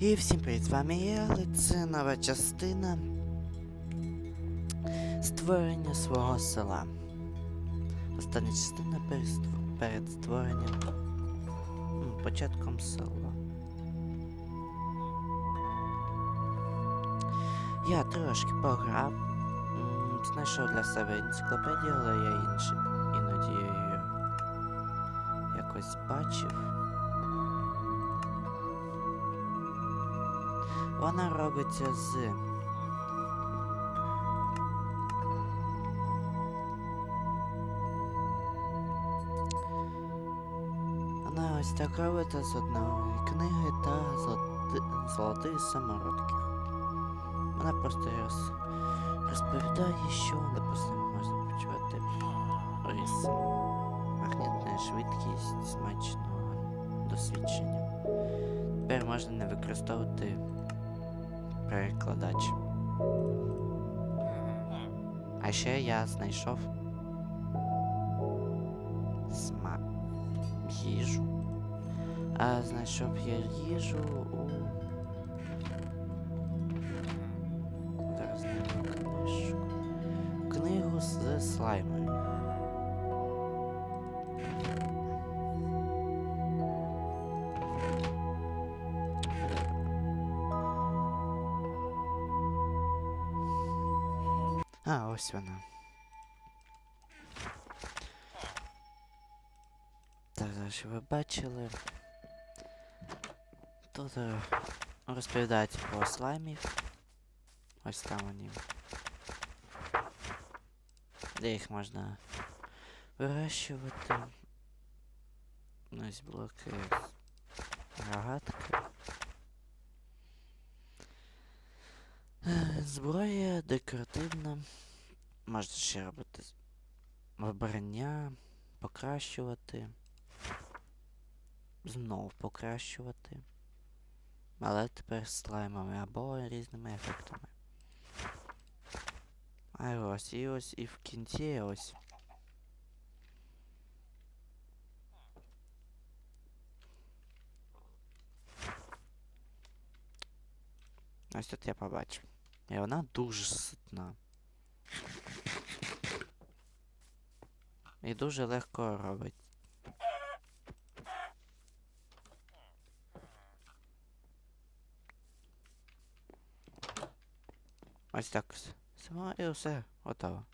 І всім привіт, з вами я, але це нова частина створення свого села. Остання частина перед, створенням початком села. Я трошки пограв, знайшов для себе енциклопедію, але я інші іноді якось бачив. Вона робиться з. Вона ось так робиться з одної книги та золоти... золотих самородків. Вона просто роз... розповідає, що, допустимо, можна почувати рис. Магнітна швидкість смачного досвідчення. Тепер можна не використовувати перекладач. А ще я знайшов сма їжу. А знайшов я їжу у. Зараз знайду книжку. Книгу з слаймами. ось вона. Так, зараз що ви бачили. Тут е, розповідається про слаймів. Ось там вони. Де їх можна вирощувати. Ось блоки рогатки. Е, Зброя декоративна. Можна ще робити вибрання, покращувати. Знов покращувати. Але тепер з слаймами або різними ефектами. А ось і ось і в кінці ось. Ось тут я побачив. І вона дуже ситна. І дуже легко робить. Ось так. Сама і все, готово.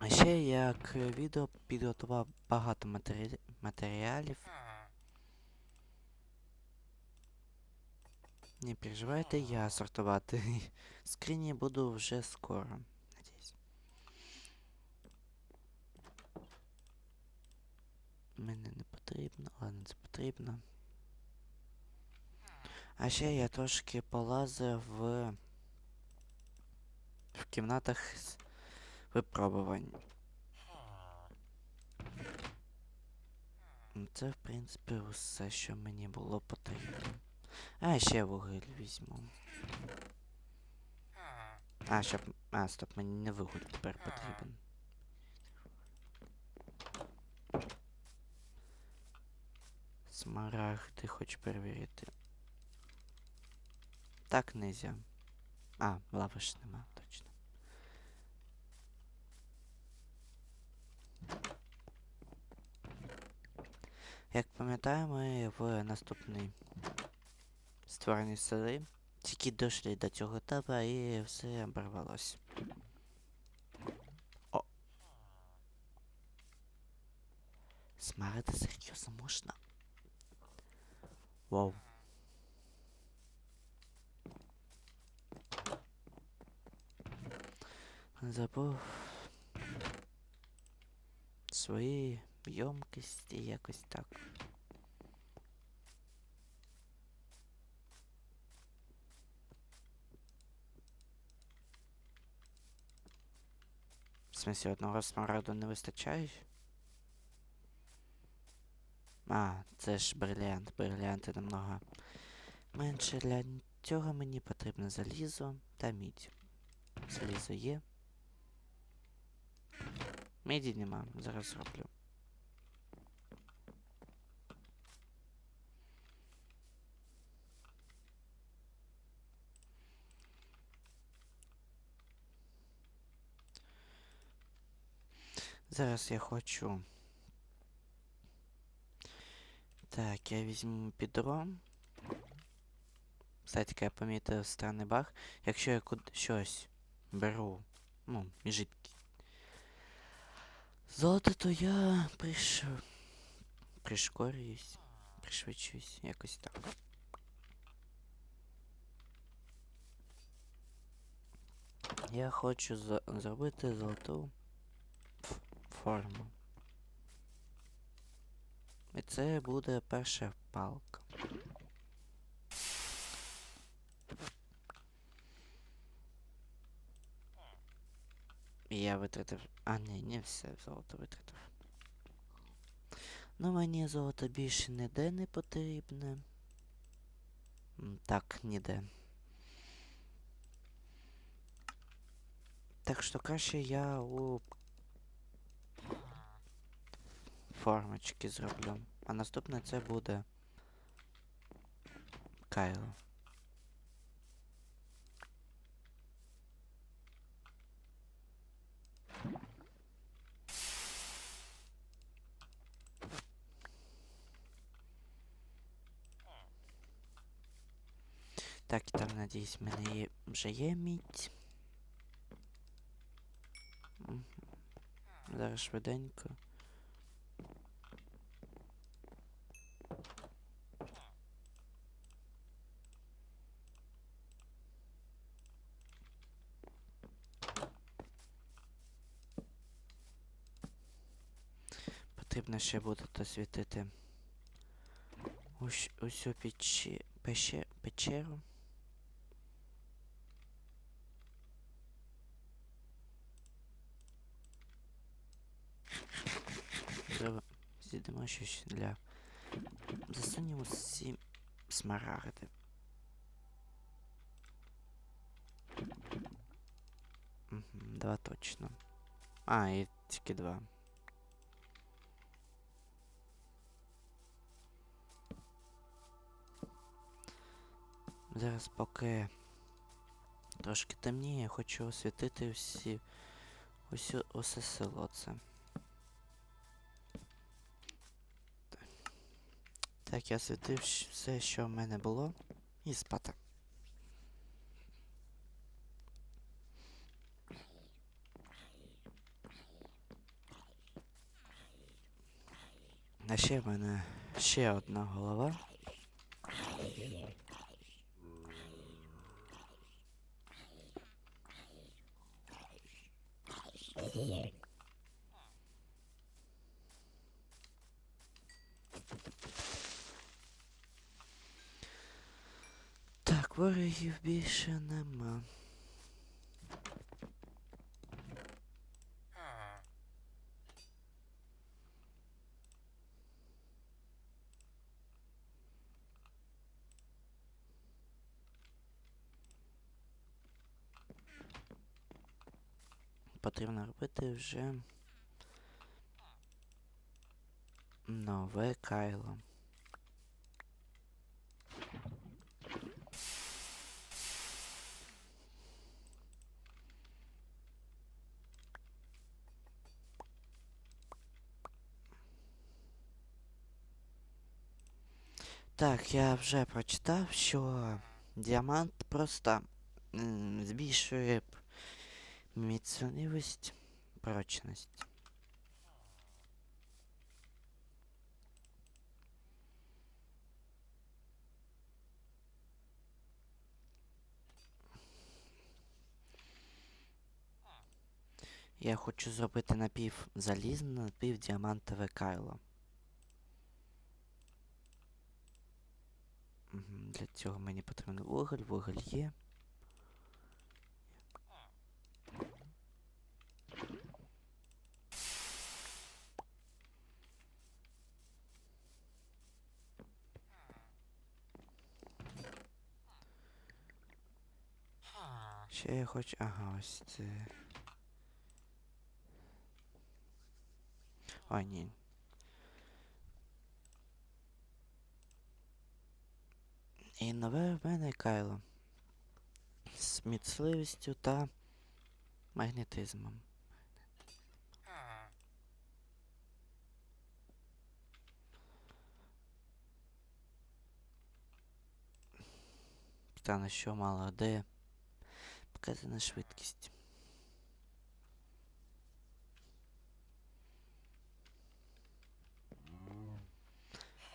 А ще як відео підготував багато матері... матеріалів. Не переживайте, я сортувати скрині буду вже скоро. Надіюсь. Мене не потрібно, ладно, це потрібно. А ще я трошки полазив в, в кімнатах з випробувань. Ну, Це, в принципі, все, що мені було потрібно. А, ще вугіль візьму. А, щоб. А, стоп, мені не вугіль тепер потрібен. Смарагди хочу перевірити. Так нельзя. А, лави ж нема, точно. Як пам'ятаю, ми в наступний створенні сели тільки дійшли до цього етапу і все оборвалось. О. Смарити серйозно можна. Вау. Забув свої ємкості якось так. Смысле, одного смарагду не вистачає? А, це ж бриллиант. Бриллианти намного менше. Для цього мені потрібно залізо та мідь. Залізо є. Міді нема, зараз зроблю. Зараз я хочу. Так, я візьму підром. Кстати, я помітив странний баг. Якщо я куд щось беру, ну, жидкі. Золото, то я приш... пришкорююсь, пришвидшуюсь, якось так. Я хочу за- зробити золоту форму. І це буде перша палка. Я витратив. А, ні, не все золото витратив. Ну, мені золото більше ніде не потрібне. Так, ніде. Так що краще я у формочки зроблю. А наступне це буде Кайло. Так, там, надіюсь, в мене є, вже є мідь. Зараз швиденько. Потрібно ще буде досвітити ус- усю пече, пече, печеру. Зробимо з'їдемо щось для. Засунемо всі смарагди. Два точно. А, і тільки два. Зараз поки трошки темніє, хочу освітити всі усю усе село це. Так, я освітив все, що в мене було, і спати. А ще в мене ще одна голова. Так, ворогів більше нема. Потрібно робити вже нове кайло. Так, я вже прочитав, що діамант просто збільшує п- прочність. Я хочу зробити напів залізне, напів діамантове кайло. Для цього мені потрібен вуголь, вуголь є. Ще хоч... Ага, ось це. А, ні. І нове в мене кайло. З міцливістю та магнетизмом. Та на що мало де? Показана швидкість.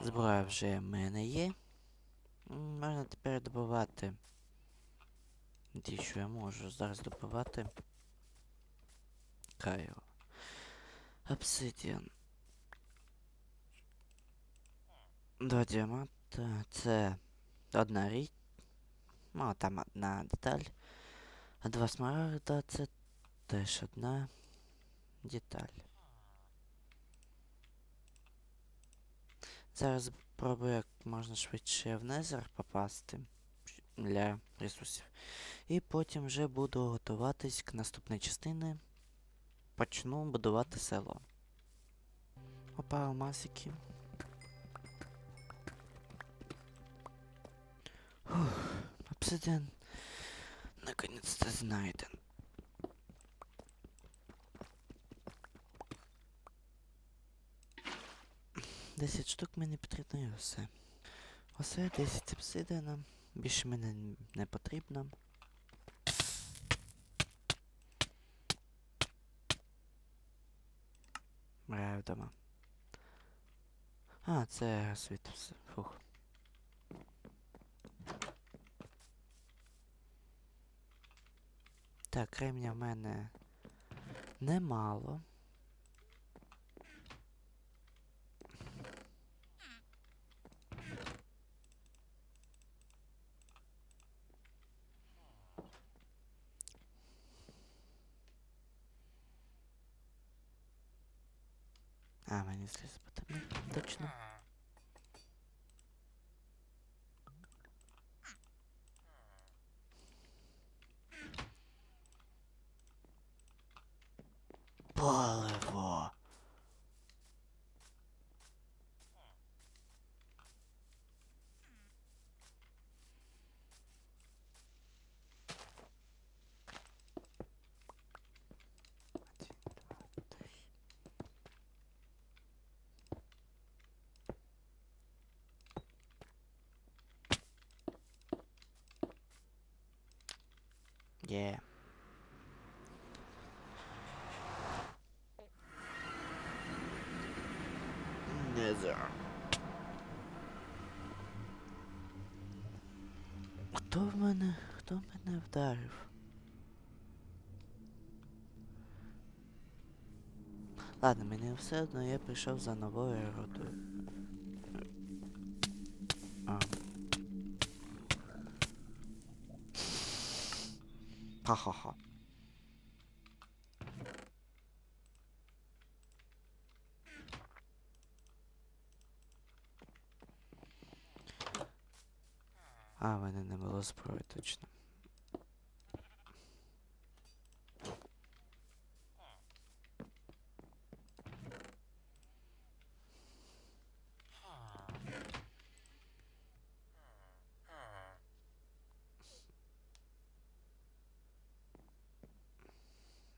Зброя вже в мене є. Можна тепер добувати. Ті, що я можу зараз добувати. Кайо. Обсидіан. Два діаманта. Це одна річ. Ну, там одна деталь. А два смарагда це теж одна деталь. Зараз спробую як можна швидше в Незер попасти для ресурсів. І потім вже буду готуватись к наступній частині. Почну будувати село. Опа, алмазики. Фух, обсидиан наконец-то знайден. Десять штук мені потрібно і все. Оце 10 обсидіана. Більше мені не потрібно. Граю вдома. А, це світився. Фух. Так, кремня в мене немало. А, мені сліз потрібно. Точно. Паливо. Один, два, три. Yeah. Незер. Хто в мене? Хто мене вдарив? Ладно, мені все одно я прийшов за новою родою. А. Ха-ха-ха. А, в мене не було зброї, точно.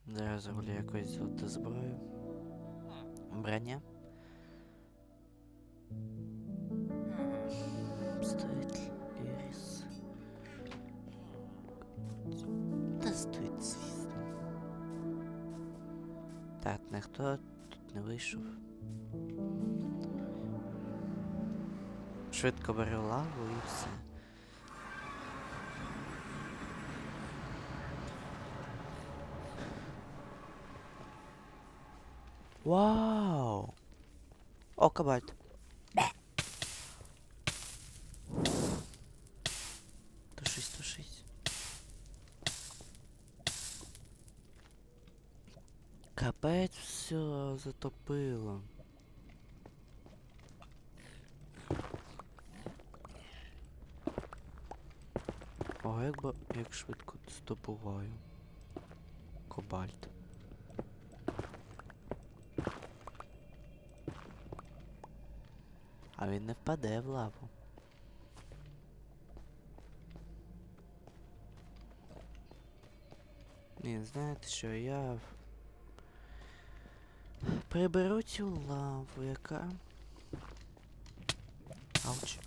Зараз зроблю якусь золоту зброю. Броня. Ніхто тут не вийшов. Швидко беру лаву і все. Вау! О, кабальт. Затопило. О, як би як швидко здобуваю. Кобальт. А він не впаде в лаву. Ні, знаєте що, я приберу цю лаву, яка. Ауч.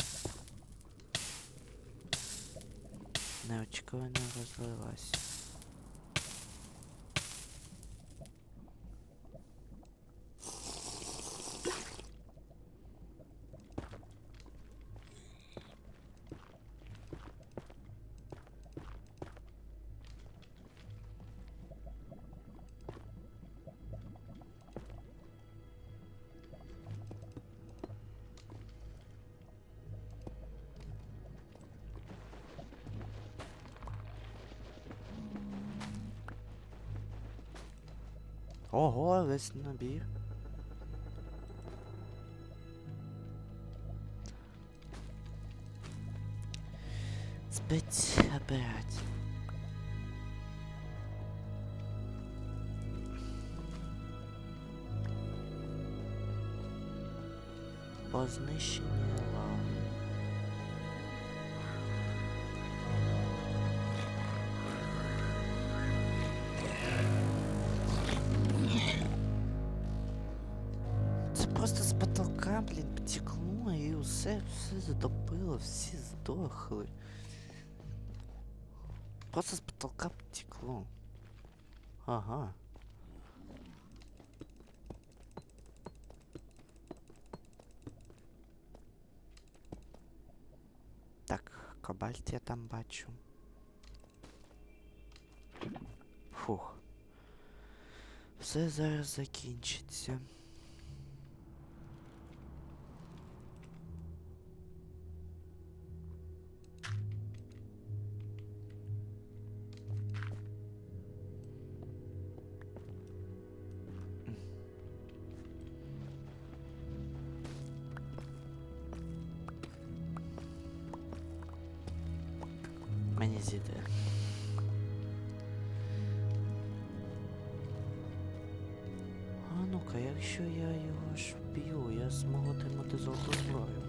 неочікувано розлилась. Ого, весь набір. Спецоперація. По знищенню здохли. Просто з потолка потекло. Ага. Так, кобальт я там бачу. Фух. Все зараз закінчиться. Мені. А ну-ка, якщо я його ж вб'ю, я зможу отримати золоту зброю.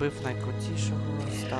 Бив найкрутішого, став